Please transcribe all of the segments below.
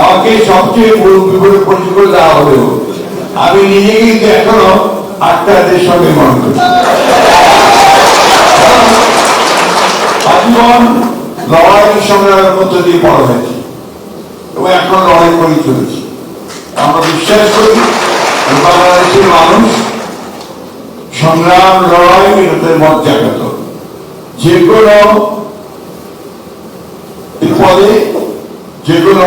আমাকে সবচেয়ে বিপদে পরিচয় করে দেওয়া হলেও আমি নিজে কিন্তু এখনও আত্মাদের সঙ্গে মন আজীবন লড়াই সংগ্রামের মধ্য দিয়ে বড় হয়েছে এবং এখন লড়াই করে চলেছি। আমরা বিশ্বাস করি বাংলাদেশের মানুষ সংগ্রাম, লড়াই এটাতে মত জাগাত যে কোনো বিপদে, যে কোনো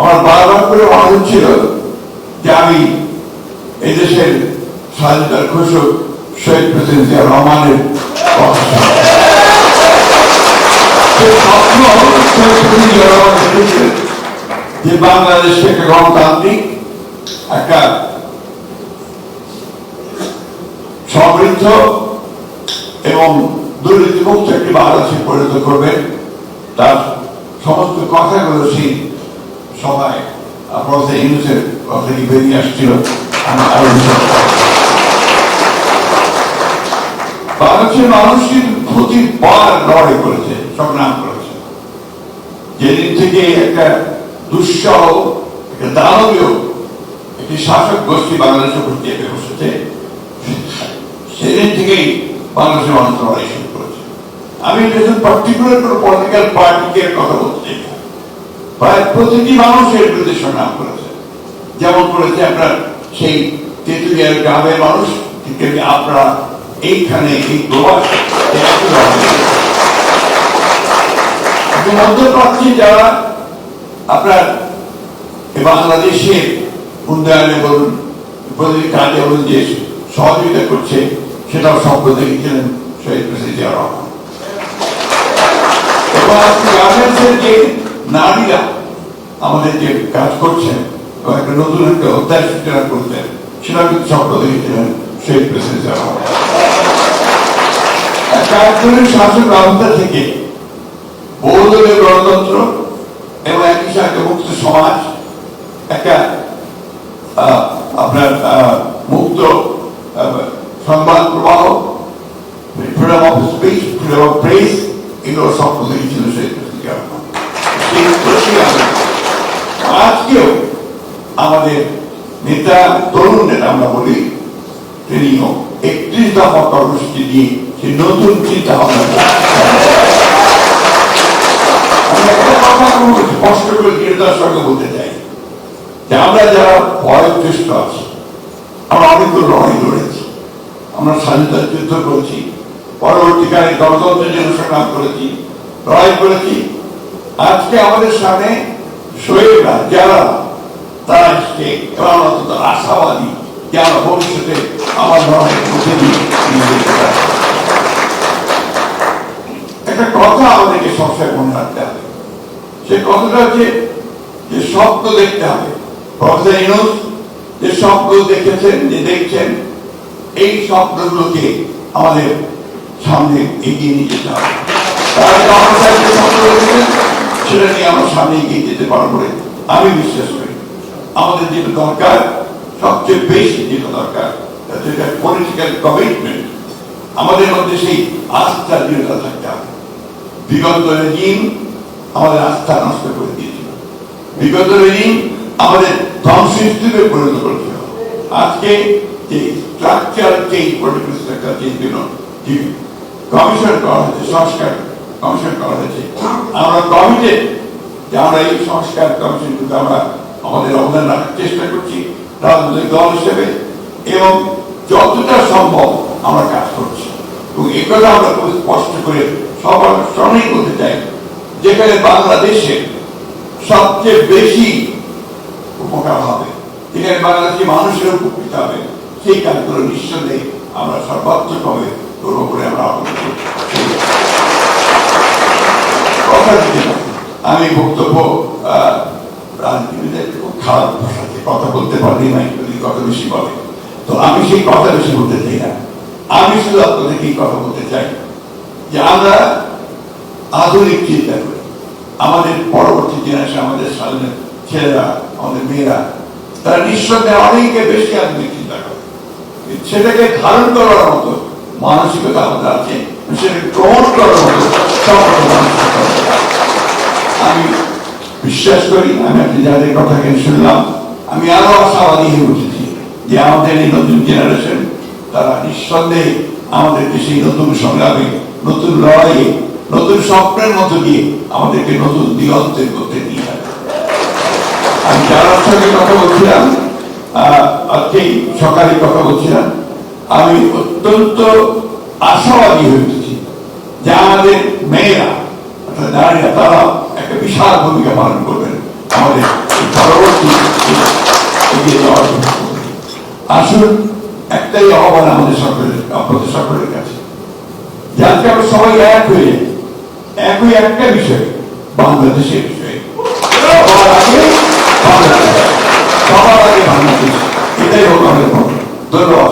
আমার বারবার করে মনে হচ্ছিল যে আমি এই দেশের স্বাধীনতার ঘোষক শহীদ প্রেসিডেন্ট জিয়া রহমানের যে বাংলাদেশকে একটা গণতান্ত্রিক, একটা সমৃদ্ধ এবং দুর্নীতিমুক্ত একটি বাংলাদেশে পরিণত করবে। তার সমস্ত কথাগুলো সেই সবাই প্রফেসর ইউনুসের কথা থেকে বেরিয়ে আসছিল। বাংলাদেশের মানুষ কিন্তু প্রতিবার লড়াই করেছে, সংগ্রাম করেছে। যেদিন থেকে একটা দুঃসহ, একটা দানবীয়, একটি শাসক গোষ্ঠী বাংলাদেশে উপস্থিত চেপে বসেছে সেদিন থেকেই বাংলাদেশের মানুষ লড়াই শুরু করেছে। আমি পার্টিকুলার কোনো পলিটিক্যাল পার্টিকে কথা বলতে চাই না। প্রতিটি মানুষ এর বিরুদ্ধে সংগ্রাম করেছে যেমন করেছে আপনার সেই তেঁতুলিয়ার গ্রামের মানুষ আপনারা এইখানে এই মধ্যপ্রাচ্যে যারা আপনার বাংলাদেশের উন্নয়নে বলুন প্রতিটি কাজে বলুন যে সহযোগিতা করছে, সেটাও সম্প্রদায় ছিলেন শহীদ প্রেসিডেন্ট রহমান এবং গার্মেন্টসের যে নারীরা আমাদের যে কাজ করছেন এবং একটা নতুন একটা অধ্যায় সূচনা করতেন সেটা কিন্তু সম্প্রদায় ছিলেন শহীদ প্রেসিডেন্ট একজনের শাসন ব্যবস্থা থেকে বহুদলীয় গণতন্ত্র এবং একই সাথে মুক্ত সমাজ, একটা আজকেও আমাদের নেতা, তরুণ নেতা আমরা বলি তিনিও একত্রিশ দফা কর্মসূচি দিয়ে সেই নতুন চিন্তা ভাবনা স্পষ্ট করে সঙ্গে বলতে চাই যে আমরা যারা আছি, আমরা অনেকগুলো লড়াই লড়েছি। আমরা স্বাধীনতার যুদ্ধ করেছি, পরবর্তীকালে গণতন্ত্রের জন্য সংগ্রাম করেছি, লড়াই করেছি। আজকে আমাদের সামনে শহীদরা যারা তারা এবং আমরা আশাবাদী যে আমরা ভবিষ্যতে আমার যেতে পারব। একটা কথা আমাদেরকে সবসময় মনে রাখতে হবে সে কথাটা হচ্ছে যে স্বপ্ন দেখতে হবে প্রফেসর ইউনুস যে স্বপ্ন দেখেছেন যে দেখছেন এই স্বপ্নগুলোকে আমাদের সামনে এগিয়ে নিয়ে যেতে হবে তারা সেটা নিয়ে আমরা সামনে এগিয়ে যেতে পারব আমি বিশ্বাস করি। আমাদের যেটা দরকার, সবচেয়ে বেশি যেটা দরকার যেটা পলিটিক্যাল কমিটমেন্ট আমাদের মধ্যে সেই আস্থা, দৃঢ়তা থাকতে হবে। বিগত রেজিম আমাদের আস্থা নষ্ট করে দিয়েছিল। বিগত রেজিম আমাদের ধ্বংসস্তূপে পরিণত করেছিল। আজকে যে structure change political structure change জন্য কমিশন করা হয়েছে, সংস্কার কমিশন করা হয়েছে আমরা কমিটেড যে আমরা এই সংস্কার কমিশনগুলো আমরা আমাদের অবদান রাখার চেষ্টা করছি রাজনৈতিক দল হিসেবে এবং যতটা সম্ভব আমরা কাজ করছি এবং এই কথা আমরা খুব স্পষ্ট করে সবার সামনেই বলতে চাই, যেখানে বাংলাদেশে সবচেয়ে বেশি উপকার হবে, যেখানে বাংলাদেশের মানুষের উপকৃত হবে, সেই কাজগুলো নিঃসন্দেহে আমরা সর্বাত্মকভাবে করব বলে আমরা আগ্রহ। আমি বক্তব্য কথা বলতে পারি বেশি বলে। তো আমি সেই কথা বেশি বলতে চাই না। আমি শুধু আপনাদেরকে কথা বলতে চাই যে আমরা আধুনিক চিন্তা করি। আমাদের পরবর্তী জেনারেশন আমাদের সামনে ছেলেরা, আমাদের মেয়েরা, তারা নিঃসন্দেহে অনেকে বেশি আধুনিক চিন্তা করে। সেটাকে ধারণ করার মতো মানসিকতা আমাদের আছে। সেটাকে গ্রহণ করার মতো। আমি বিশ্বাস করি, আমি আপনি যাদের কথা শুনলাম, আমি আরও আশাবাদী হয়ে উঠেছি যে আমাদের এই নতুন জেনারেশন তারা নিঃসন্দেহে আমাদেরকে সেই নতুন সংগ্রামে, নতুন লড়াইয়ে, নতুন স্বপ্নের মতো দিয়ে আমাদেরকে নতুন দিগন্তের মধ্যে নিয়ে যাবে আমি যার সঙ্গে কথা বলছিলাম আজকেই সকালে কথা বলছিলাম আমি অত্যন্ত আশাবাদী হয়েছি যে আমাদের মেয়েরা, অর্থাৎ নারীরা, তারা একটা বিশাল ভূমিকা পালন করবেন আমাদের পরবর্তী এগিয়ে যাওয়ার আসুন, একটাই আহ্বান আমাদের সকলের, আপনাদের সকলের কাছে। যাতে আমরা সবাই এক হয়ে, একই একটা বিষয়, বাংলাদেশের বিষয়ে। সবার আগে, বাংলাদেশ, সবার আগে বাংলাদেশ, এটাই হলো আমাদের ধন্যবাদ